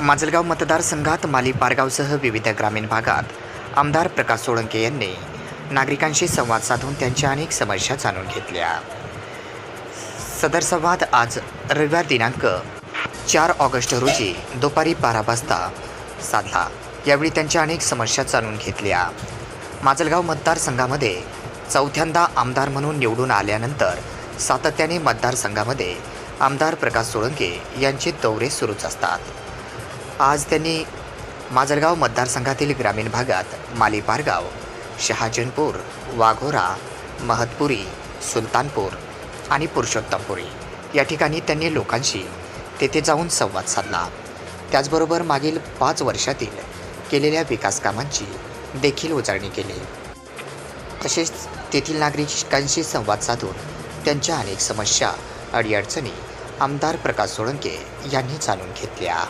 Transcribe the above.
माजलगाव मतदारसंघात माली पारगावसह विविध ग्रामीण भागात. आमदार प्रकाश सोळंके यांनी नागरिकांशी संवाद साधून त्यांच्या अनेक समस्या जाणून घेतल्या. सदर संवाद आज रविवार दिनांक चार ऑगस्ट रोजी दुपारी बारा वाजता साधला. यावेळी त्यांच्या अनेक समस्या जाणून घेतल्या. माजलगाव मतदारसंघामध्ये चौथ्यांदा आमदार म्हणून निवडून आल्यानंतर सातत्याने मतदारसंघामध्ये आमदार प्रकाश सोळंके यांचे दौरे सुरूच असतात. आज त्यांनी माजलगाव मतदारसंघातील ग्रामीण भागात मालीपारगाव शहाजनपूर वाघोरा महतपुरी सुलतानपूर आणि पुरुषोत्तमपुरी या ठिकाणी त्यांनी लोकांशी तेथे जाऊन संवाद साधला. त्याचबरोबर मागील पाच वर्षातील केलेल्या विकासकामांची देखील उजळणी केली. तसेच तेथील नागरिकांशी संवाद साधून त्यांच्या अनेक समस्या अडीअडचणी आमदार प्रकाश सोळंके यांनी जाणून घेतल्या.